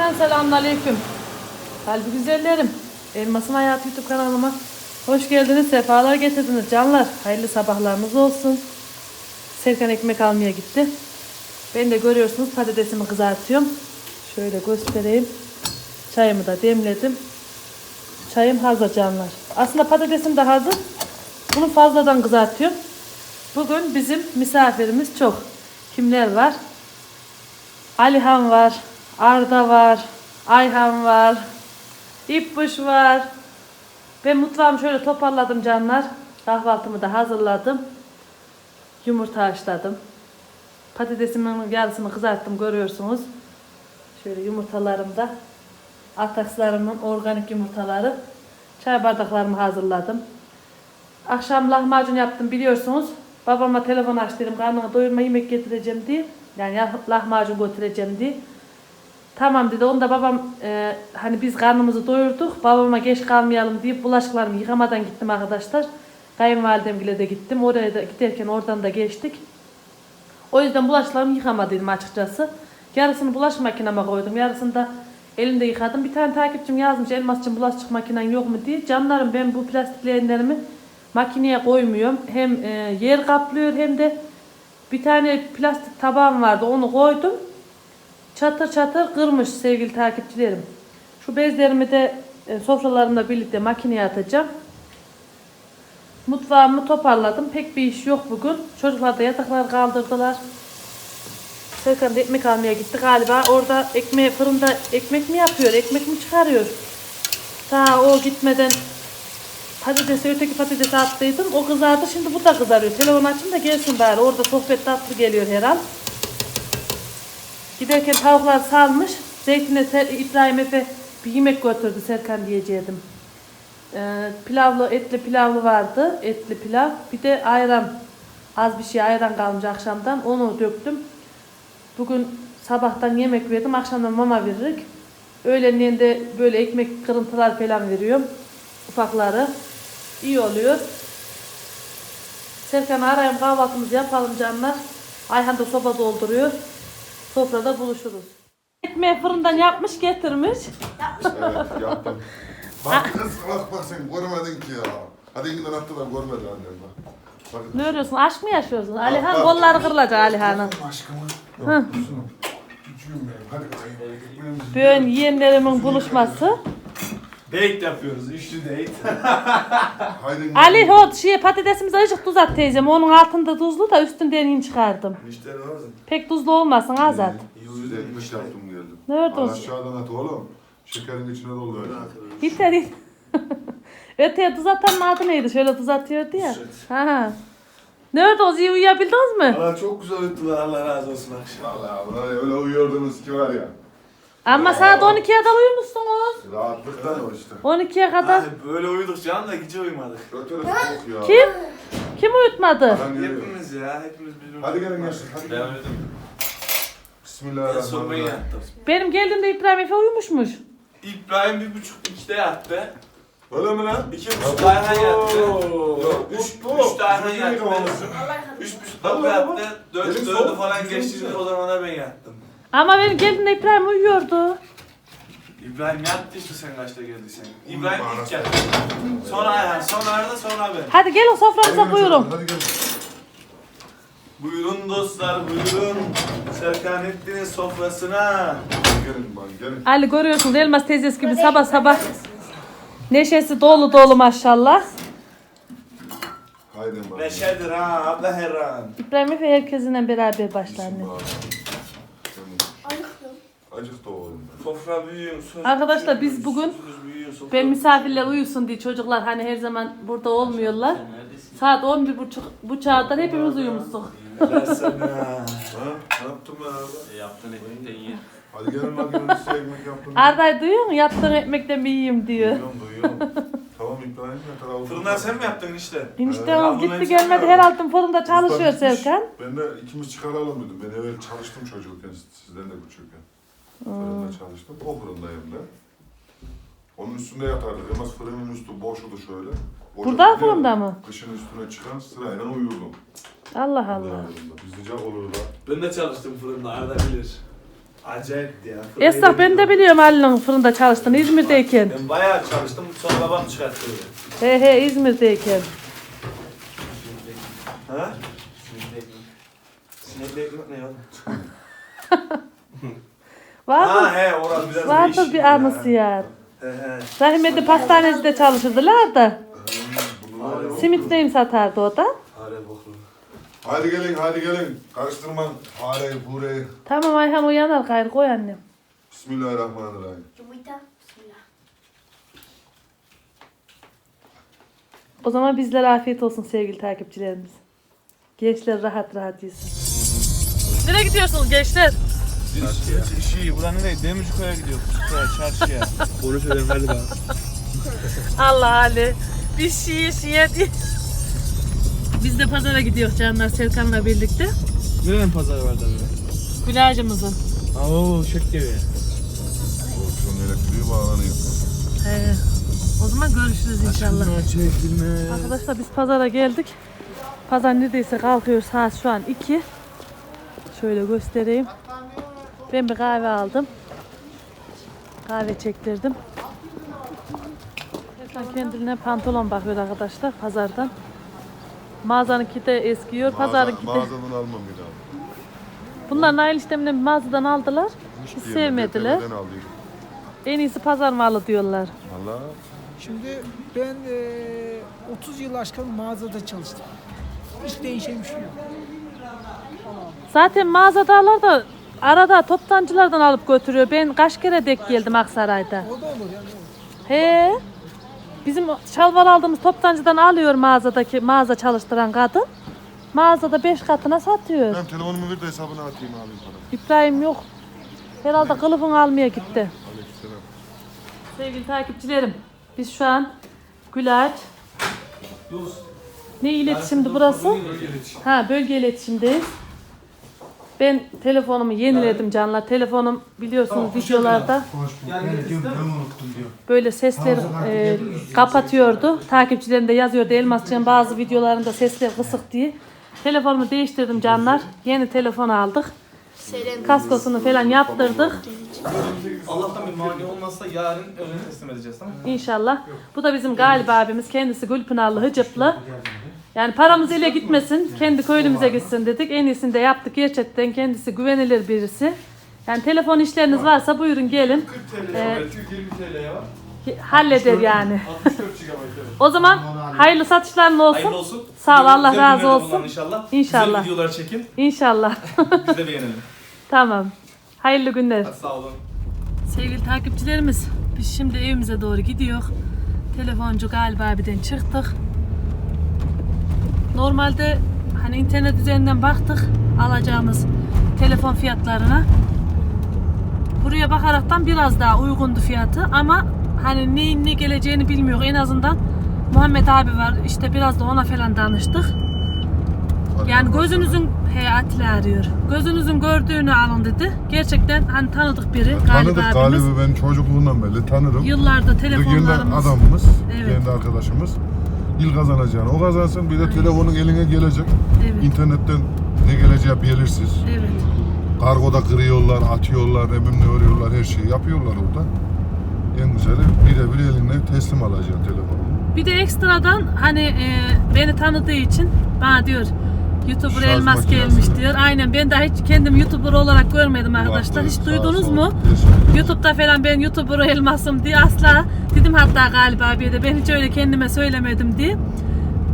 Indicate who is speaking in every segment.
Speaker 1: Cümleten selamünaleyküm. Kalbi güzellerim. Elmasın Hayatı YouTube kanalıma hoş geldiniz. Sefalar getirdiniz canlar. Hayırlı sabahlarınız olsun. Serkan ekmek almaya gitti. Ben de görüyorsunuz patatesimi kızartıyorum. Şöyle göstereyim. Çayımı da demledim. Çayım hazır canlar. Aslında patatesim de hazır. Bunu fazladan kızartıyorum. Bugün bizim misafirimiz çok. Kimler var? Alihan var, Arda var, Ayhan var, İpbuş var. Ben mutfağımı şöyle toparladım canlar. Kahvaltımı da hazırladım. Yumurta haşladım. Patatesimin yarısını kızarttım görüyorsunuz. Şöyle yumurtalarım da. Atakslarımın organik yumurtaları. Çay bardaklarımı hazırladım. Akşam lahmacun yaptım biliyorsunuz. Babama telefon açtım. Karnını doyurma yemek getireceğim diye. Yani ya- lahmacun götüreceğim diye. Tamam dedi. Onda babam e, hani biz karnımızı doyurduk. Babama geç kalmayalım deyip bulaşıklarımı yıkamadan gittim arkadaşlar. Kayınvalidemgile de gittim. Oraya da giderken oradan da geçtik. O yüzden bulaşıklarımı yıkamadıydım açıkçası. Yarısını bulaşık makineme koydum. Yarısını da elimde yıkadım. Bir tane takipçim yazmış Elmas'cığım bulaşık makinen yok mu diye. Canlarım ben bu plastik leğenlerimi makineye koymuyorum. Hem e, yer kaplıyor hem de bir tane plastik tabağım vardı onu koydum. Çatır çatır kırmış sevgili takipçilerim. Şu bezlerimi de e, sofralarımla birlikte makineye atacağım. Mutfağımı toparladım. Pek bir iş yok bugün. Çocuklar da yataklar kaldırdılar. Serkan da ekmek almaya gitti galiba. Orada ekmeği fırında ekmek mi yapıyor, ekmek mi çıkarıyor? Daha o gitmeden patatesi, öteki patatesi attıydım. O kızardı. Şimdi bu da kızarıyor. Telefon açayım da gelsin bari. Orada sohbet tatlı geliyor herhal. Giderken tavuklar salmış. Zeytine Ser- İbrahim Efe bir yemek götürdü Serkan diyecektim. Ee, pilavlı, etli pilavlı vardı. Etli pilav. Bir de ayran. Az bir şey ayran kalmış akşamdan. Onu döktüm. Bugün sabahtan yemek verdim. Akşamdan mama veririk. Öğlenleyin de böyle ekmek kırıntılar falan veriyorum. Ufakları. İyi oluyor. Serkan'ı arayayım kahvaltımızı yapalım canlar. Ayhan da soba dolduruyor. Sofrada buluşuruz. Ekmeği fırından yapmış getirmiş.
Speaker 2: Evet yaptım. Bak kız bak bak sen görmedin ki ya. Hadi gidin attılar görmedi annem bak. Bak.
Speaker 1: Ne örüyorsun? Aşk mı yaşıyorsun? Alihan kolları kırılacak Alihan'ın.
Speaker 2: Aşkımı. Kuzum. Küçüğüm benim. Hadi bakayım.
Speaker 1: Bugün yeğenlerimin buluşması.
Speaker 3: Date yapıyoruz, üçlü date.
Speaker 2: Haydi.
Speaker 1: Ali hot şey patatesimizi azıcık tuz at teyzem. Onun altında tuzlu da üstünden in çıkardım.
Speaker 3: Müşteri var mı?
Speaker 1: Pek tuzlu olmasın azat.
Speaker 2: Yüz yetmiş yaptım geldim.
Speaker 1: Nerede o?
Speaker 2: Aşağıdan at oğlum. Şekerin içine doldu öyle.
Speaker 1: Yeter yeter. Öteye tuz atanın adı neydi? Şöyle tuz atıyordu ya.
Speaker 3: Nusret.
Speaker 1: Ha. Nerede o? İyi uyuyabildiniz mi?
Speaker 3: Valla çok güzel öttüler Allah razı olsun akşam.
Speaker 2: Vallahi ulan öyle uyuyordunuz ki var ya.
Speaker 1: Ama saat 12'ye kadar uyumuşsunuz.
Speaker 2: Rahatlıktan o işte.
Speaker 1: 12'ye kadar.
Speaker 3: Hani böyle uyuduk canım da gece uyumadık.
Speaker 2: Ya.
Speaker 1: Kim? Kim uyutmadı?
Speaker 2: Ben geliyorum.
Speaker 3: Hepimiz ya, hepimiz birbirimize.
Speaker 2: Hadi gelin gençler. Hadi
Speaker 3: Ben
Speaker 2: gelin.
Speaker 3: uyudum. Ben sormayı
Speaker 2: Bismillahirrahmanirrahim.
Speaker 3: yattım.
Speaker 1: Benim geldiğimde İbrahim Efe uyumuşmuş.
Speaker 3: İbrahim bir buçuk ikide yattı.
Speaker 2: Öyle mi lan?
Speaker 3: İki buçuk Ayhan yattı.
Speaker 2: Yok,
Speaker 3: Üç,
Speaker 2: bu-
Speaker 3: üç de Ayhan
Speaker 2: Üçüncü
Speaker 3: yattı.
Speaker 2: yıkamamışsın.
Speaker 3: Üç buçuk
Speaker 2: lan bu.
Speaker 3: yattı. Dört, dördü
Speaker 2: soğuk,
Speaker 3: falan
Speaker 2: bizim
Speaker 3: geçti. O zaman da ben yattım.
Speaker 1: Ama benim geldiğimde İbrahim uyuyordu.
Speaker 3: İbrahim yattı işte sen kaçta geldiysen. İbrahim
Speaker 2: Uyuma
Speaker 3: ilk yattı. Sonra Ayhan, sonra Arda, sonra ben.
Speaker 1: Hadi gelin soframıza
Speaker 2: Hadi
Speaker 1: buyurun.
Speaker 2: Hadi gelin.
Speaker 3: Buyurun dostlar, buyurun. Serkan Ettin'in sofrasına.
Speaker 2: Gelin bak gelin.
Speaker 1: Ali görüyorsunuz Elmas teyzesi gibi sabah sabah neşesi dolu dolu maşallah.
Speaker 2: Haydi bak.
Speaker 3: Neşedir ha, abla herran.
Speaker 1: İbrahim Efe herkesinle beraber başlar anne.
Speaker 2: Acık da oğlum.
Speaker 3: Sofra büyüyor. sofra
Speaker 1: Arkadaşlar, biz bugün- Ben misafirler uyusun diye çocuklar hani her zaman burada olmuyorlar. Saat 11 buçuk bu çağda hepimiz uyumuştuk.
Speaker 3: Sana.
Speaker 2: Ha? Ne yaptın be abi?
Speaker 4: Yaptın ettin iyi.
Speaker 2: Hadi gelin hadi gelin size ekmek yaptım.
Speaker 1: Arda'yı duyuyor musun? Yaptığın ekmekten bir yiyeyim diyor.
Speaker 2: Duyuyorum duyuyorum. tamam İbrahim ya tarafı.
Speaker 3: Fırından sen mi yaptın işte?
Speaker 1: Eniştemiz
Speaker 3: Ee,
Speaker 1: gitti gelmedi
Speaker 3: sen
Speaker 1: herhalde fırında çalışıyor. Serkan.
Speaker 2: Ben de ikimiz çıkaralım dedim. Ben evvel çalıştım çocukken sizden de küçükken. Fırında çalıştım. O fırındayım da. Onun üstünde yatardık. Yalnız fırının üstü boşudu şöyle. Boşa
Speaker 1: Burada fırında mı?
Speaker 2: Kışın üstüne çıkan sırayla uyurdum.
Speaker 1: Allah Allah.
Speaker 2: Biz sıcak olurdu.
Speaker 3: Ben de çalıştım fırında, Arda bilir. Acayip ya.
Speaker 1: Esnaf ben de biliyorum Ali'nin fırında çalıştığını İzmir'deyken.
Speaker 3: Ben bayağı çalıştım. Sonra babam çıkarttı.
Speaker 1: He he İzmir'deyken.
Speaker 3: Ha? Sinekli ekmek ne ya?
Speaker 1: Var
Speaker 3: Ha
Speaker 1: mı?
Speaker 3: he orası biraz
Speaker 1: Vardır
Speaker 3: değişik
Speaker 1: bir anısı ya.
Speaker 3: He he.
Speaker 1: Rahmetli pastanecide çalışırdılar da. Simitleyim satardı o da.
Speaker 3: Hare boklu.
Speaker 2: Hadi gelin hadi gelin. Karıştırman fareyi fureyi.
Speaker 1: Tamam Ayhan uyanar gayrı koy annem.
Speaker 2: Bismillahirrahmanirrahim.
Speaker 4: Yumurta. Bismillah.
Speaker 1: O zaman bizlere afiyet olsun sevgili takipçilerimiz. Gençler rahat rahat yesin. Nereye gidiyorsunuz gençler?
Speaker 3: Şey buranın ne? Demirciköy'e gidiyor. Küçükköy'e, çarşıya. Onu söyleyeyim hadi bak.
Speaker 1: Allah Ali. Biz şiye şiye diye. Biz de pazara gidiyoruz canlar Serkan'la birlikte.
Speaker 3: Nerenin pazarı var da böyle?
Speaker 1: Gülacımızın.
Speaker 3: Oo şık gibi.
Speaker 2: Şunun elektriği bağlanıyor.
Speaker 1: He. O zaman görüşürüz inşallah.
Speaker 3: Çekilme.
Speaker 1: Arkadaşlar biz pazara geldik. Pazar neredeyse kalkıyor saat şu an 2. Şöyle göstereyim. Ben bir kahve aldım. Kahve çektirdim. Serkan kendine pantolon bakıyor arkadaşlar pazardan. Mağazanınki de eskiyor, pazarınki de.
Speaker 2: Mağazadan almam bir daha.
Speaker 1: Bunlar Nail işlemini mağazadan aldılar. Hiç sevmediler.
Speaker 2: Aldık.
Speaker 1: En iyisi pazar malı diyorlar.
Speaker 2: Valla.
Speaker 5: Şimdi ben eee, 30 yıl aşkın mağazada çalıştım. Hiç değişen bir şey yok.
Speaker 1: Zaten mağazadalar da arada toptancılardan alıp götürüyor. Ben kaç kere dek geldim Aksaray'da.
Speaker 5: O da olur yani.
Speaker 1: He. Bizim şalvar aldığımız toptancıdan alıyor mağazadaki mağaza çalıştıran kadın. Mağazada 5 katına satıyor.
Speaker 2: Ben telefonumu ver de hesabını atayım abim para.
Speaker 1: İbrahim yok. Herhalde kılıfını almaya gitti.
Speaker 2: Aleykümselam.
Speaker 1: Sevgili takipçilerim, biz şu an Gülaç. Ne iletişimdi burası? Ha, bölge iletişimdeyiz. Ben telefonumu yeniledim canlar. Telefonum biliyorsunuz videolarda böyle sesler e, kapatıyordu. Takipçilerim de yazıyordu Elmasçı'nın bazı videolarında sesler kısık diye. Telefonumu değiştirdim canlar. Yeni telefon aldık. Kaskosunu falan yaptırdık.
Speaker 3: Allah'tan bir mani olmazsa yarın öğlen teslim edeceğiz tamam mı?
Speaker 1: İnşallah. Bu da bizim galiba abimiz. Kendisi Gülpınarlı, Hıcıplı. Yani paramız ile gitmesin. Kendi köylümüze gitsin dedik. En iyisini de yaptık. Gerçekten kendisi güvenilir birisi. Yani telefon işleriniz varsa buyurun gelin.
Speaker 3: 40 TL
Speaker 1: Ee,
Speaker 3: var, 20 TL'ye var.
Speaker 1: Halleder yani.
Speaker 3: 64 GB.
Speaker 1: O zaman hayırlı satışların olsun.
Speaker 3: Hayırlı olsun.
Speaker 1: Sağ ol, Allah
Speaker 3: Güzel
Speaker 1: razı
Speaker 3: günler
Speaker 1: olsun.
Speaker 3: kullanın inşallah.
Speaker 1: İnşallah.
Speaker 3: Güzel videolar çekin.
Speaker 1: İnşallah.
Speaker 3: Biz de beğenelim.
Speaker 1: tamam. Hayırlı günler.
Speaker 3: Hadi sağ olun.
Speaker 1: Sevgili takipçilerimiz, biz şimdi evimize doğru gidiyor. Telefoncu galiba abiden çıktık. Normalde hani internet üzerinden baktık alacağımız telefon fiyatlarına. Buraya bakaraktan biraz daha uygundu fiyatı ama hani neyin ne geleceğini bilmiyor. En azından Muhammed abi var. İşte biraz da ona falan danıştık. Yani gözünüzün he Atilla arıyor. Gözünüzün gördüğünü alın dedi. Gerçekten hani tanıdık biri
Speaker 2: Tanıdık
Speaker 1: galiba abimiz.
Speaker 2: ben çocukluğundan beri tanırım. Kendi
Speaker 1: telefonlarımız
Speaker 2: adamımız,
Speaker 1: Evet.
Speaker 2: kendi arkadaşımız. Yıl kazanacağını. O kazansın bir de telefonun eline gelecek.
Speaker 1: Evet.
Speaker 2: İnternetten ne geleceği belirsiz.
Speaker 1: Evet.
Speaker 2: Kargoda kırıyorlar, atıyorlar, ne örüyorlar, her şeyi yapıyorlar orada. En güzeli birebir eline teslim alacaksın telefonu.
Speaker 1: Bir de ekstradan hani e, beni tanıdığı için bana diyor YouTuber
Speaker 2: Şarj
Speaker 1: Elmas
Speaker 2: makinesi.
Speaker 1: gelmiş diyor. Aynen ben daha hiç kendim YouTuber olarak görmedim arkadaşlar. Hiç duydunuz mu? YouTube'da falan ben YouTuber Elmas'ım diye asla dedim hatta galiba bir de ben hiç öyle kendime söylemedim diye.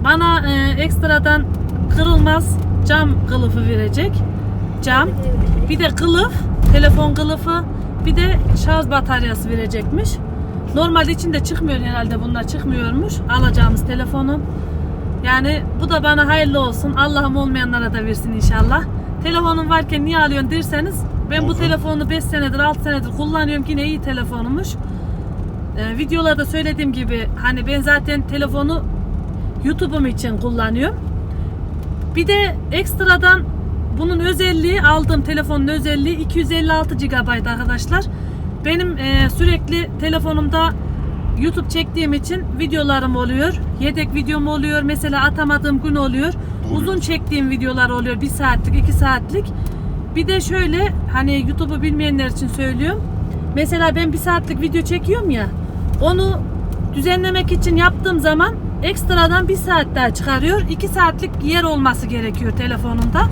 Speaker 1: Bana e, ekstradan kırılmaz cam kılıfı verecek. Cam. Bir de kılıf, telefon kılıfı, bir de şarj bataryası verecekmiş. Normalde içinde çıkmıyor herhalde bunlar çıkmıyormuş alacağımız telefonu. Yani bu da bana hayırlı olsun. Allah'ım olmayanlara da versin inşallah. Telefonum varken niye alıyorsun derseniz ben bu telefonu 5 senedir 6 senedir kullanıyorum yine iyi telefonumuş. Ee, videolarda söylediğim gibi hani ben zaten telefonu YouTube'um için kullanıyorum. Bir de ekstradan bunun özelliği aldığım telefonun özelliği 256 GB arkadaşlar. Benim e, sürekli telefonumda YouTube çektiğim için videolarım oluyor. Yedek videom oluyor. Mesela atamadığım gün oluyor.
Speaker 2: Oluyor.
Speaker 1: Uzun çektiğim videolar oluyor. 1 saatlik, 2 saatlik. Bir de şöyle hani YouTube'u bilmeyenler için söylüyorum. Mesela ben bir saatlik video çekiyorum ya. Onu düzenlemek için yaptığım zaman ekstradan bir saat daha çıkarıyor. 2 saatlik yer olması gerekiyor telefonunda.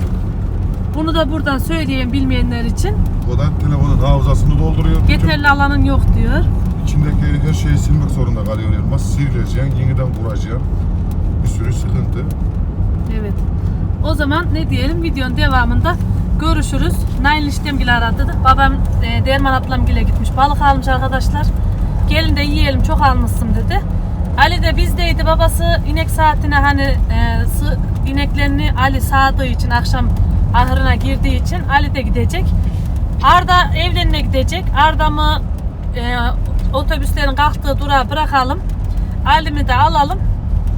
Speaker 1: Bunu da buradan söyleyeyim bilmeyenler için.
Speaker 2: O da telefonun hafızasını dolduruyor.
Speaker 1: Yeterli alanın yok diyor.
Speaker 2: İçindeki her şeyi silmek zorunda kalıyor Elmas. Sileceksin, yeniden kuracaksın. Bir sürü sıkıntı.
Speaker 1: Evet. O zaman ne diyelim videonun devamında görüşürüz. Nail işlemgil aradı. Babam e, Derman ablamgile gitmiş. Balık almış arkadaşlar. Gelin de yiyelim çok almışsın dedi. Ali de bizdeydi. Babası inek saatine hani e, sı, ineklerini Ali sağdığı için akşam ahırına girdiği için Ali de gidecek. Arda evlerine gidecek. Arda'mı e, otobüslerin kalktığı durağa bırakalım. Ali'mi de alalım.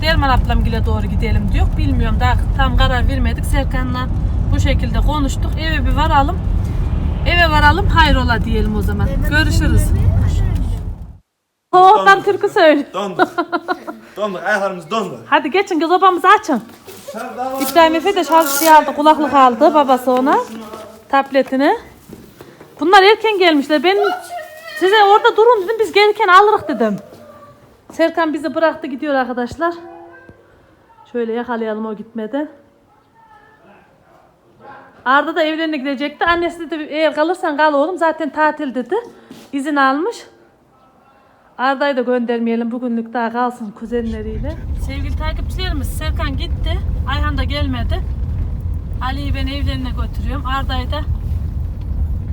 Speaker 1: Derman ablamgile doğru gidelim diyor. Bilmiyorum daha tam karar vermedik. Serkan'la bu şekilde konuştuk. Eve bir varalım. Eve varalım hayrola diyelim o zaman. Görüşürüz. Soğuktan türkü söyle.
Speaker 3: Donduk. Donduk. Ayaklarımız dondu.
Speaker 1: Hadi geçin kız obamızı açın. İbrahim Efe de şarj şey aldı, kulaklık aldı babası ona. Tabletini. Bunlar erken gelmişler. Ben size orada durun dedim. Biz gelirken alırız dedim. Serkan bizi bıraktı gidiyor arkadaşlar. Şöyle yakalayalım o gitmeden. Arda da evlerine gidecekti. Annesi dedi eğer kalırsan kal oğlum zaten tatil dedi. İzin almış. Arda'yı da göndermeyelim bugünlük daha kalsın kuzenleriyle. Sevgili takipçilerimiz Serkan gitti. Ayhan da gelmedi. Ali'yi ben evlerine götürüyorum. Arda'yı da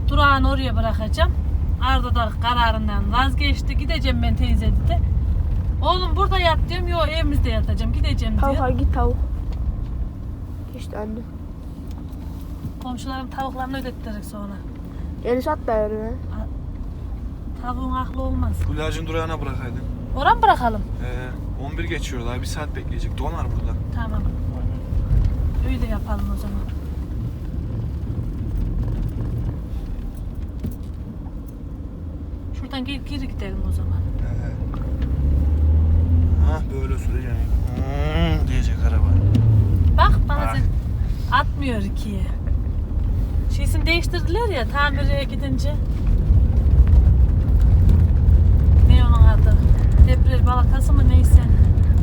Speaker 1: durağın oraya bırakacağım. Arda da kararından vazgeçti. Gideceğim ben teyze dedi. Oğlum burada yat diyorum. Yok evimizde yatacağım. Gideceğim
Speaker 4: Tavuk
Speaker 1: diyor.
Speaker 4: hangi tavuk? İşte anne.
Speaker 1: Komşularım tavuklarını ödettirecek sonra.
Speaker 4: Yeni sat da yani.
Speaker 1: Tavuğun aklı olmaz.
Speaker 3: Kulacın durağına bırakaydın.
Speaker 1: Oran bırakalım.
Speaker 3: Ee, 11 geçiyor daha. Bir saat bekleyecek. Donar burada.
Speaker 1: Tamam. Öyle yapalım o zaman. Şuradan geri, geri gidelim o zaman.
Speaker 3: Ha böyle süreceğim. Hmm, diyecek araba.
Speaker 1: Bak bazen atmıyor ikiye. Şeysini değiştirdiler ya tamire gidince. Ne onun adı? Debriyaj balakası mı neyse.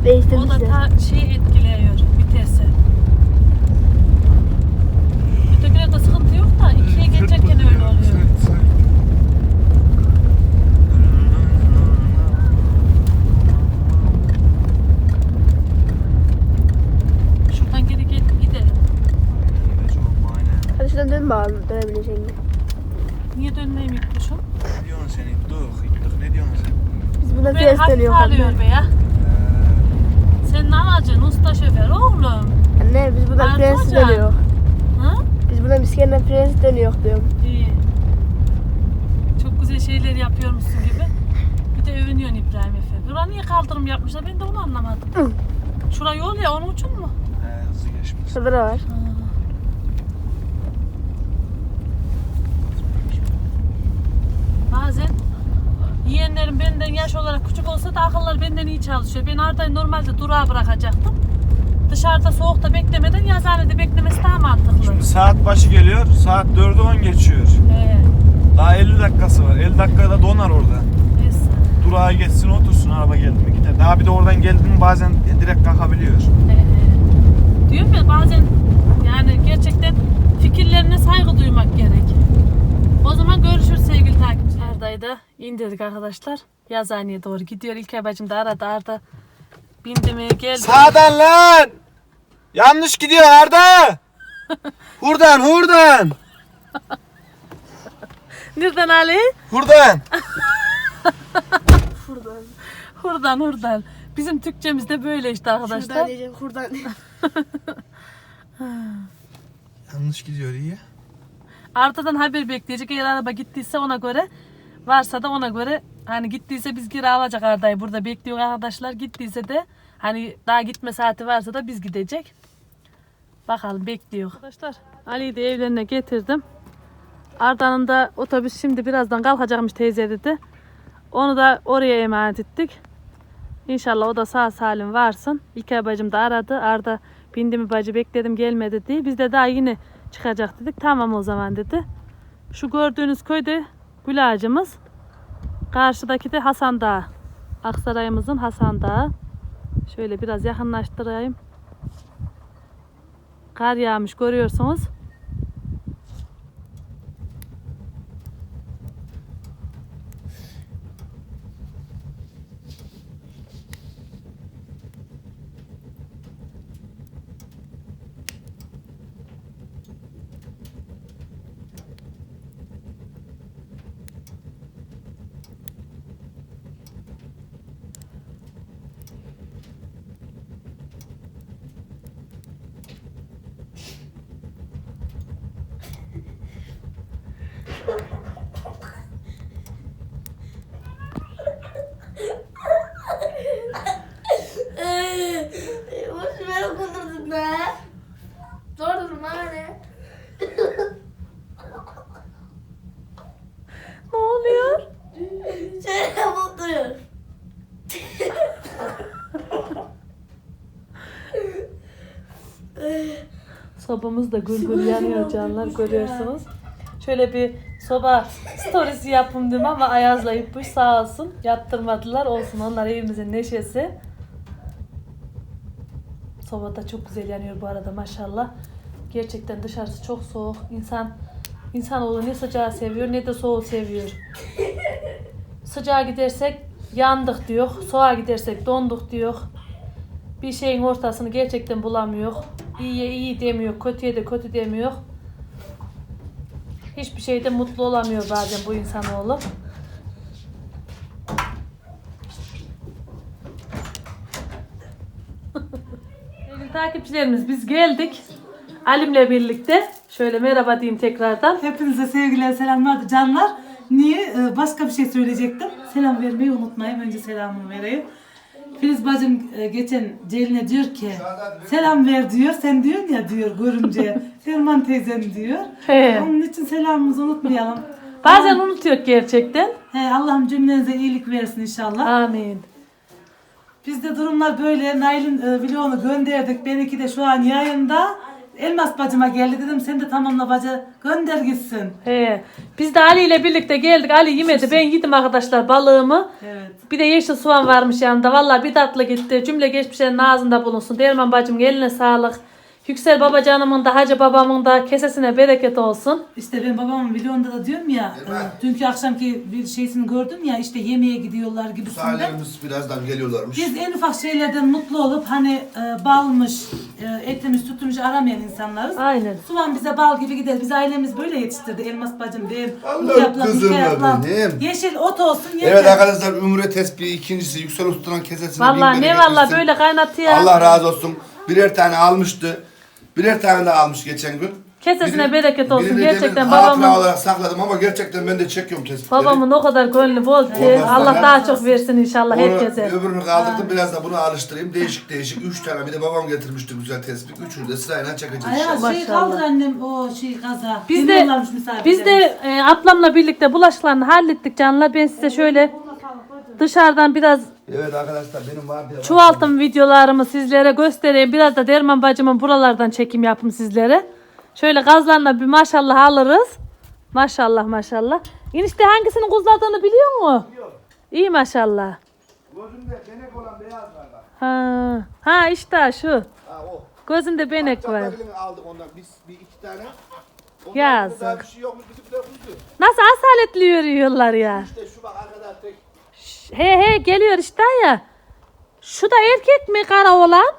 Speaker 1: O da
Speaker 4: Değiştirmişler.
Speaker 1: ta şeyi etkiliyor vitesi. Ötekilerde sıkıntı yok da ikiye geçerken öyle oluyor. Şuradan geri gel gidelim.
Speaker 4: Hadi şuradan dön bakalım dönebilecek mi?
Speaker 1: Niye dönmeyeyim ilk kuşum?
Speaker 3: Ne diyorsun sen? İttuk, ittuk. Ne diyorsun sen?
Speaker 4: Biz buna
Speaker 1: Beni
Speaker 4: fiyat
Speaker 1: hafif
Speaker 4: dönüyor
Speaker 1: alıyor
Speaker 4: anne.
Speaker 1: be ya. Sen ne alacaksın usta şoför oğlum?
Speaker 4: Anne biz buna
Speaker 1: Artı
Speaker 4: prens
Speaker 1: hocam.
Speaker 4: dönüyor.
Speaker 1: Ha?
Speaker 4: Biz buna miskenle prens dönüyor diyorum.
Speaker 1: İyi. Çok güzel şeyler yapıyormuşsun gibi. Bir de övünüyorsun İbrahim Efe. Bura niye kaldırım yapmışlar ben de onu anlamadım. Şura yol ya onun için mu?
Speaker 3: Ee, hızlı
Speaker 4: da var.
Speaker 1: Bazen yeğenlerim benden yaş olarak küçük olsa da akılları benden iyi çalışıyor. Ben Arda'yı normalde durağa bırakacaktım. Dışarıda soğukta beklemeden yazıhanede beklemesi daha mantıklı.
Speaker 3: Şimdi saat başı geliyor. Saat 4'ü 10 geçiyor.
Speaker 1: Ee,
Speaker 3: Daha 50 dakikası var. 50 dakikada donar orada. Durağa geçsin otursun araba geldi mi gider. Daha bir de oradan geldi mi bazen direkt kalkabiliyor.
Speaker 1: Ee, diyorum ya bazen yani gerçekten fikirlerine saygı duymak gerek. O zaman görüşürüz sevgili takipçiler. Arda'yı da indirdik arkadaşlar. Yazıhaneye doğru gidiyor. İlk bacım da aradı Arda. Bindi mi geldi.
Speaker 3: Sağdan lan! Yanlış gidiyor Arda! Hurdan hurdan!
Speaker 1: Nereden Ali?
Speaker 3: Hurdan!
Speaker 1: Hurdan hurdan. Bizim Türkçemizde böyle işte
Speaker 4: Şuradan
Speaker 1: arkadaşlar.
Speaker 4: diyeceğim kurdan.
Speaker 3: Yanlış gidiyor iyi.
Speaker 1: Arda'dan haber bekleyecek. Eğer araba gittiyse ona göre varsa da ona göre hani gittiyse biz geri alacak Arda'yı. Burada bekliyor arkadaşlar. Gittiyse de hani daha gitme saati varsa da biz gidecek. Bakalım bekliyor. Arkadaşlar Ali'yi de evlerine getirdim. Arda'nın da otobüs şimdi birazdan kalkacakmış teyze dedi. Onu da oraya emanet ettik. İnşallah o da sağ salim varsın. İlkay bacım da aradı. Arda bindi mi bacı bekledim gelmedi diye. Biz de daha yine çıkacak dedik. Tamam o zaman dedi. Şu gördüğünüz köyde gül ağacımız. Karşıdaki de Hasan Dağı. Aksaray'ımızın Hasan Dağı. Şöyle biraz yakınlaştırayım. Kar yağmış görüyorsunuz.
Speaker 4: Boş ver okudurdun be. Zor durum hani.
Speaker 1: Ne oluyor?
Speaker 4: Şöyle mutluyum.
Speaker 1: Sobamız da gül gül yanıyor canlar görüyorsunuz. Şöyle bir soba storiesi yapım dedim ama ayazlayıpmış sağ olsun. Yaptırmadılar olsun onlar evimizin neşesi. Soba da çok güzel yanıyor bu arada maşallah. Gerçekten dışarısı çok soğuk. İnsan insanoğlu ne sıcağı seviyor ne de soğuğu seviyor. Sıcağa gidersek yandık diyor. Soğuğa gidersek donduk diyor. Bir şeyin ortasını gerçekten bulamıyor. İyiye iyi demiyor, kötüye de kötü demiyor. Hiçbir şeyde mutlu olamıyor bazen bu insanoğlu. Sevgili takipçilerimiz biz geldik. Alim'le birlikte. Şöyle merhaba diyeyim tekrardan.
Speaker 6: Hepinize sevgiler, selamlar canlar. Niye? Ee, Başka bir şey söyleyecektim. Selam vermeyi unutmayın. Önce selamımı vereyim. Filiz bacım e, geçen Celine diyor ki selam ver diyor. Sen diyorsun ya diyor görünce. Ferman teyzem diyor.
Speaker 1: He.
Speaker 6: Onun için selamımızı unutmayalım.
Speaker 1: Bazen unutuyor gerçekten.
Speaker 6: He, Allah'ım cümlenize iyilik versin inşallah.
Speaker 1: Amin.
Speaker 6: Bizde durumlar böyle. Nail'in e, vlogunu gönderdik. Benimki de şu an yayında. Elmas bacıma geldi dedim sen de tamamla bacı gönder gitsin.
Speaker 1: He. Biz de Ali ile birlikte geldik. Ali yemedi. Ben yedim arkadaşlar balığımı.
Speaker 6: Evet.
Speaker 1: Bir de yeşil soğan varmış yanında. Vallahi bir tatlı gitti. Cümle geçmişlerin ağzında bulunsun. Derman bacım eline sağlık. Yüksel babacanımın da hacı babamın da kesesine bereket olsun.
Speaker 6: İşte ben babamın videonda da diyorum ya, e, dünkü akşamki bir şeysini gördüm ya işte yemeğe gidiyorlar gibisinden.
Speaker 7: Ailelerimiz birazdan geliyorlarmış.
Speaker 6: Biz en ufak şeylerden mutlu olup hani e, balmış, e, etimiz, sütümüz aramayan insanlarız.
Speaker 1: Aynen.
Speaker 6: Soğan bize bal gibi gider. Biz ailemiz böyle yetiştirdi. Elmas bacım değil.
Speaker 7: Allah
Speaker 6: ablam,
Speaker 7: kızım
Speaker 6: ablam.
Speaker 7: benim.
Speaker 6: Yeşil ot olsun yeter.
Speaker 7: Evet arkadaşlar Ümre Tesbih ikincisi Yüksel Usta'nın kesesine
Speaker 1: Vallahi
Speaker 7: bin
Speaker 1: ne
Speaker 7: bereket
Speaker 1: vallahi
Speaker 7: versin.
Speaker 1: böyle kaynatıyor.
Speaker 7: Allah razı olsun. Birer tane almıştı. Birer tane de almış geçen gün.
Speaker 1: Kesesine bereket olsun.
Speaker 7: birini
Speaker 1: Gerçekten
Speaker 7: ben hatıra
Speaker 1: babamın
Speaker 7: olarak sakladım ama gerçekten ben de çekiyorum tespitleri.
Speaker 1: babamın o kadar gönlü bol ki
Speaker 7: Ondan sonra-
Speaker 1: Allah daha çok versin inşallah
Speaker 7: Onu,
Speaker 1: herkese.
Speaker 7: öbürünü kaldırdım biraz da bunu alıştırayım. Değişik değişik. Üç tane bir de babam getirmişti güzel tespit. Üçünü de sırayla çekeceğiz
Speaker 6: Ay,
Speaker 7: inşallah.
Speaker 6: şey
Speaker 1: Maşallah.
Speaker 6: kaldır annem o şey kaza.
Speaker 1: Biz de biz de e, ablamla birlikte bulaşıklarını hallettik canlar. Ben size şöyle dışarıdan biraz
Speaker 7: Evet arkadaşlar benim var bir
Speaker 1: Çoğaltım videolarımı sizlere göstereyim. Biraz da Derman bacımın buralardan çekim yapım sizlere. Şöyle gazlarına bir maşallah alırız. Maşallah maşallah. Enişte hangisinin kuzladığını biliyor mu? İyi maşallah.
Speaker 7: Gözümde denek olan beyaz var bak.
Speaker 1: Ha, ha işte şu.
Speaker 7: Ha o.
Speaker 1: Gözünde benek var.
Speaker 7: Çantalarını aldık ondan biz bir iki tane. Ondan
Speaker 1: Yazık.
Speaker 7: Daha bir şey yokmuş bizim de kuzu.
Speaker 1: Nasıl asaletli yürüyorlar ya.
Speaker 7: İşte şu bak arkadaşlar tek.
Speaker 1: He he geliyor işte ya. Şu da erkek mi kara olan?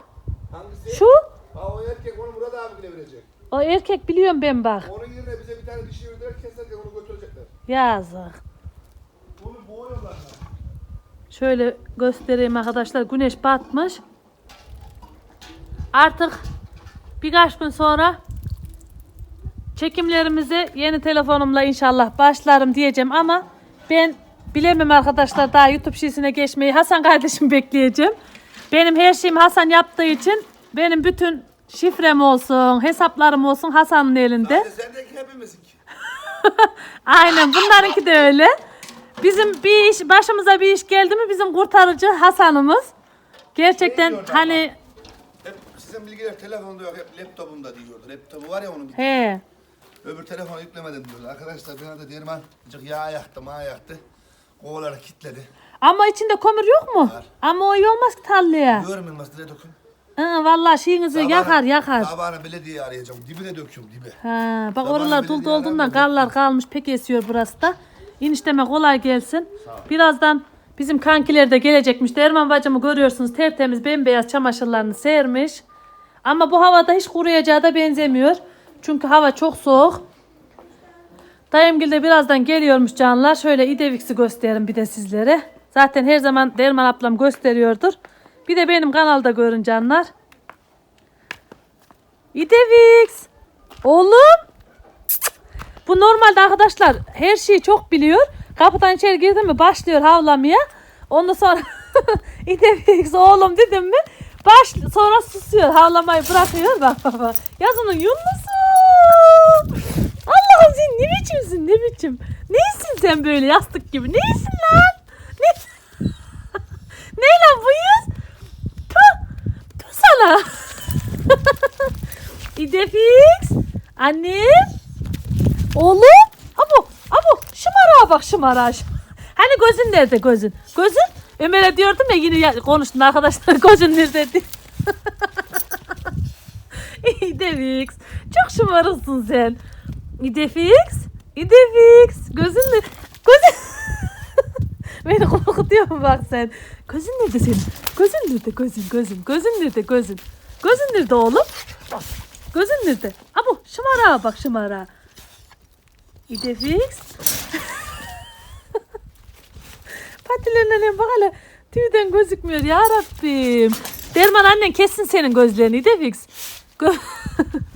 Speaker 7: Hangisi?
Speaker 1: Şu.
Speaker 7: Ha o erkek onu Murat abine verecek.
Speaker 1: O erkek biliyorum ben bak.
Speaker 7: Onun yerine bize bir tane dişi verdiler keserken onu götürecekler.
Speaker 1: Yazık.
Speaker 7: Bunu boğuyorlar.
Speaker 1: Şöyle göstereyim arkadaşlar. Güneş batmış. Artık birkaç gün sonra çekimlerimize yeni telefonumla inşallah başlarım diyeceğim ama ben bilemem arkadaşlar daha YouTube şişine geçmeyi. Hasan kardeşim bekleyeceğim. Benim her şeyim Hasan yaptığı için benim bütün şifrem olsun, hesaplarım olsun Hasan'ın elinde.
Speaker 7: Sendeki hepimizinki.
Speaker 1: Aynen bunlarınki de öyle. Bizim bir iş başımıza bir iş geldi mi bizim kurtarıcı Hasan'ımız. Gerçekten hani
Speaker 7: Eskiden bilgiler telefonda yok hep laptopumda diyordu. Laptopu var ya onun bir
Speaker 1: He.
Speaker 7: Öbür telefonu yüklemedim diyordu. Arkadaşlar bana da derman cık yağ yaktı, mağ yaktı. Kovaları kilitledi.
Speaker 1: Ama içinde kömür yok mu?
Speaker 7: Var.
Speaker 1: Ama o iyi olmaz ki tarlaya.
Speaker 7: Görmüyorum direkt dokun.
Speaker 1: Ha, vallahi şeyinizi yakar yakar.
Speaker 7: Sabahına belediye arayacağım. Dibine döküyorum dibe.
Speaker 1: Ha, bak
Speaker 7: Sabahına
Speaker 1: oralar
Speaker 7: belediye
Speaker 1: dolu olduğundan
Speaker 7: arar
Speaker 1: karlar kalmış pek esiyor burası da. İnişteme kolay gelsin. Birazdan bizim kankiler de gelecekmiş. Derman bacımı görüyorsunuz tertemiz bembeyaz çamaşırlarını sermiş. Ama bu havada hiç kuruyacağı da benzemiyor. Çünkü hava çok soğuk. Dayımgil de birazdan geliyormuş canlar. Şöyle İdevix'i göstereyim bir de sizlere. Zaten her zaman Derman ablam gösteriyordur. Bir de benim kanalda görün canlar. İdevix. Oğlum. Bu normalde arkadaşlar her şeyi çok biliyor. Kapıdan içeri girdi mi başlıyor havlamaya. Ondan sonra İdevix oğlum dedim mi baş sonra susuyor havlamayı bırakıyor. Bak bak bak. Yaz onun Yunus'u. Allah'ım sen ne biçimsin ne biçim. Neysin sen böyle yastık gibi neysin lan? Ne, ne lan bu yüz? Puh, puh sana. İdefix. Annem. Oğlum. Abo. Abo. Şımara bak şımara. Hani gözün nerede gözün? Gözün? Ömer'e diyordum ya yine konuştun arkadaşlar gözün nerede. İdefix. Çok şımarıksın sen. İdefix. İdefix. Gözün ne? Gözün. Beni korkutuyor mu bak sen? Gözün nerede senin? Gözün nerede gözün gözün? Gözün nerede gözün? Gözün nerede oğlum? Gözün nerede? Abu şımara bak şımara. İdefix. Patilerine bak hele. Tüyden gözükmüyor ya Rabbim. Derman annen kessin senin gözlerini İdefix. Gö-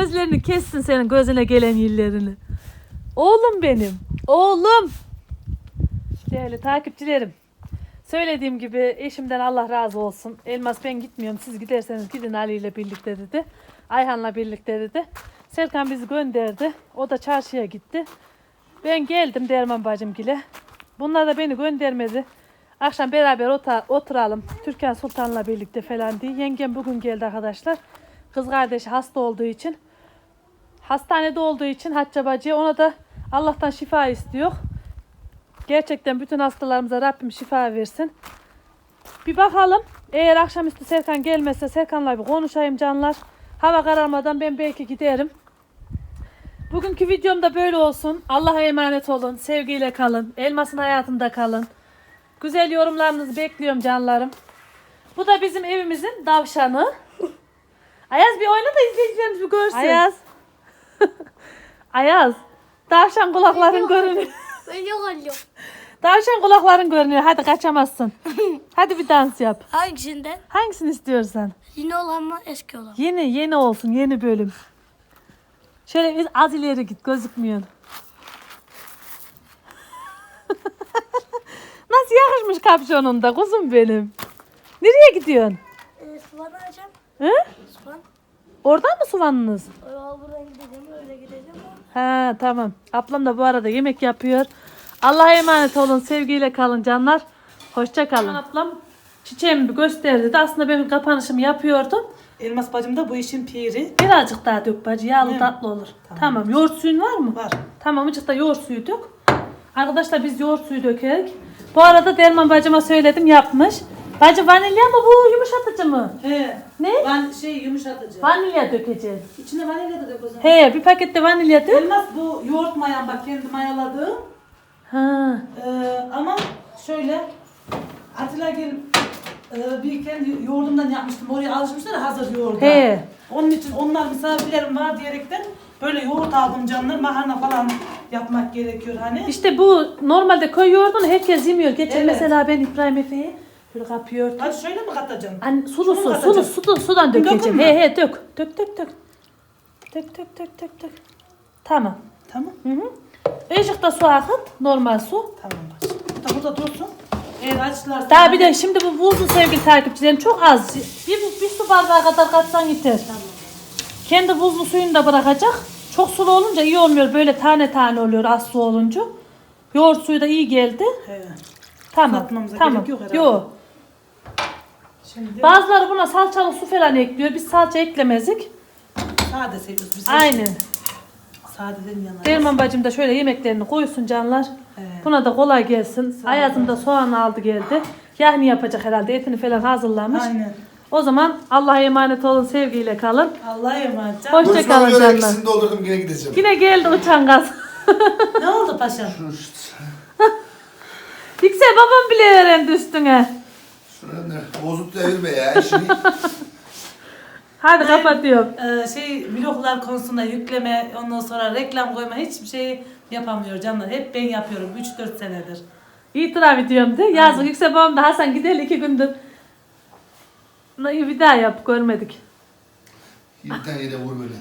Speaker 1: Gözlerini kessin senin gözüne gelen yillerini. Oğlum benim. Oğlum. Değerli takipçilerim. Söylediğim gibi eşimden Allah razı olsun. Elmas ben gitmiyorum. Siz giderseniz gidin Ali ile birlikte dedi. Ayhan'la birlikte dedi. Serkan bizi gönderdi. O da çarşıya gitti. Ben geldim Derman bacımgile. Bunlar da beni göndermedi. Akşam beraber oturalım. Türkan Sultan'la birlikte falan diye. Yengem bugün geldi arkadaşlar. Kız kardeşi hasta olduğu için. Hastanede olduğu için Hacca bacıya ona da Allah'tan şifa istiyor. Gerçekten bütün hastalarımıza Rabbim şifa versin. Bir bakalım. Eğer akşamüstü Serkan gelmezse Serkan'la bir konuşayım canlar. Hava kararmadan ben belki giderim. Bugünkü videom da böyle olsun. Allah'a emanet olun. Sevgiyle kalın. Elmasın hayatında kalın. Güzel yorumlarınızı bekliyorum canlarım. Bu da bizim evimizin davşanı. Ayaz bir oyna da izleyicilerimiz bir görsün. Ayaz. Ayaz. Davşan kulakların görünüyor.
Speaker 4: Ben yok alıyorum.
Speaker 1: Davşan kulakların görünüyor. Hadi kaçamazsın. Hadi bir dans yap.
Speaker 4: Hangisinden?
Speaker 1: Hangisini istiyorsan.
Speaker 4: Yeni olan mı eski olan?
Speaker 1: Yeni yeni olsun. Yeni bölüm. Şöyle bir az ileri git. Gözükmüyor. Nasıl yakışmış kapşonunda kuzum benim. Nereye gidiyorsun?
Speaker 4: Ee, alacağım.
Speaker 1: Hı? Oradan mı suvanınız?
Speaker 4: Buradan gideceğim öyle gideceğim.
Speaker 1: Ha tamam. Ablam da bu arada yemek yapıyor. Allah'a emanet olun. Sevgiyle kalın canlar. Hoşça kalın. Ablam çiçeğimi bir gösterdi de aslında ben kapanışımı yapıyordum.
Speaker 6: Elmas bacım da bu işin piri.
Speaker 1: Birazcık daha dök bacı. Yağlı
Speaker 6: Değil mi?
Speaker 1: tatlı olur. Tamam. Yoğurt suyun var mı?
Speaker 6: Var.
Speaker 1: Tamam. Azıcık da yoğurt suyu dök. Arkadaşlar biz yoğurt suyu dökerek. Bu arada Derman bacıma söyledim yapmış. Bacı vanilya mı bu yumuşatıcı mı?
Speaker 6: He.
Speaker 1: Ne?
Speaker 6: Ben şey yumuşatıcı.
Speaker 1: Vanilya dökeceğiz.
Speaker 6: İçine vanilya da dök o zaman.
Speaker 1: He bir pakette vanilya dök.
Speaker 6: Elmas bu yoğurt mayam bak kendi mayaladığım.
Speaker 1: Ha.
Speaker 6: Ee, ama şöyle Atilla gel e, bir kendi yoğurdumdan yapmıştım. Oraya alışmışlar hazır yoğurda.
Speaker 1: He.
Speaker 6: Onun için onlar misafirlerim var diyerekten böyle yoğurt aldım canlar. Makarna falan yapmak gerekiyor hani.
Speaker 1: İşte bu normalde köy yoğurdunu herkes yemiyor. Geçen
Speaker 6: Evet.
Speaker 1: mesela ben İbrahim Efe'ye böyle kapıyor.
Speaker 6: Hadi şöyle mi katacaksın?
Speaker 1: Hani sulu
Speaker 6: Şunu
Speaker 1: su, sulu
Speaker 6: katacağım?
Speaker 1: su, sudan dökeceğim. He he dök. Dök dök dök. Dök dök dök dök dök. Tamam.
Speaker 6: Tamam.
Speaker 1: Hı hı. Azıcık da su akıt. Normal su.
Speaker 6: Tamam bak. Bu da burada dursun. Eğer açlarsa...
Speaker 1: Daha bir de şimdi bu buzlu sevgili takipçilerim çok az. Bir, bir su bardağı kadar katsan yeter. Kendi buzlu suyunu da bırakacak. Çok sulu olunca iyi olmuyor. Böyle tane tane oluyor az su olunca. Yoğurt suyu da iyi geldi.
Speaker 6: He.
Speaker 1: Tamam.
Speaker 6: Katmamıza
Speaker 1: tamam.
Speaker 6: gerek yok herhalde.
Speaker 1: Yok.
Speaker 6: Şimdi
Speaker 1: Bazıları buna salçalı su falan ekliyor. Biz salça eklemezdik.
Speaker 6: sade seviyoruz biz.
Speaker 1: Aynen.
Speaker 6: Sadeden yanarız.
Speaker 1: Derman bacım da şöyle yemeklerini koysun canlar.
Speaker 6: Evet.
Speaker 1: Buna da kolay gelsin. Ayazım da soğan aldı geldi. Yahni yapacak herhalde. Etini falan hazırlamış.
Speaker 6: Aynen.
Speaker 1: O zaman Allah'a emanet olun. Sevgiyle kalın.
Speaker 6: Allah'a emanet. Can.
Speaker 1: Hoşça
Speaker 7: Boşuna
Speaker 1: kalın
Speaker 7: göre
Speaker 1: canlar.
Speaker 7: ikisini doldurdum yine gideceğim.
Speaker 1: Yine geldi uçan gaz.
Speaker 6: ne oldu paşam?
Speaker 7: Şunu işte.
Speaker 1: Yüksel babam bile öğrendi üstüne.
Speaker 7: Bozuk devirme ya işini.
Speaker 1: Hadi kapatıyorum.
Speaker 6: Ee, şey vloglar konusunda yükleme, ondan sonra reklam koyma hiçbir şey yapamıyor canlar. Hep ben yapıyorum 3-4 senedir.
Speaker 1: İtiraf ediyorum de. Yazık Yüksel babam da Hasan gidelim iki gündür. Bir daha yap görmedik.
Speaker 7: Yediden yere vur böyle.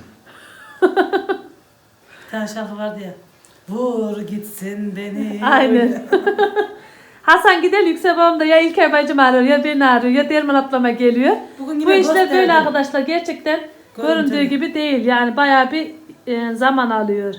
Speaker 6: Bir tane şarkı vardı ya. Vur gitsin beni.
Speaker 1: Aynen. Hasan gidelim Yüksel babam da ya İlker bacım arıyor ya beni arıyor ya Derman ablama geliyor.
Speaker 6: Bugün
Speaker 1: Bu
Speaker 6: yine
Speaker 1: işler
Speaker 6: gösterdim.
Speaker 1: böyle arkadaşlar gerçekten
Speaker 6: Görüntülü.
Speaker 1: göründüğü gibi değil. Yani bayağı bir e, zaman alıyor.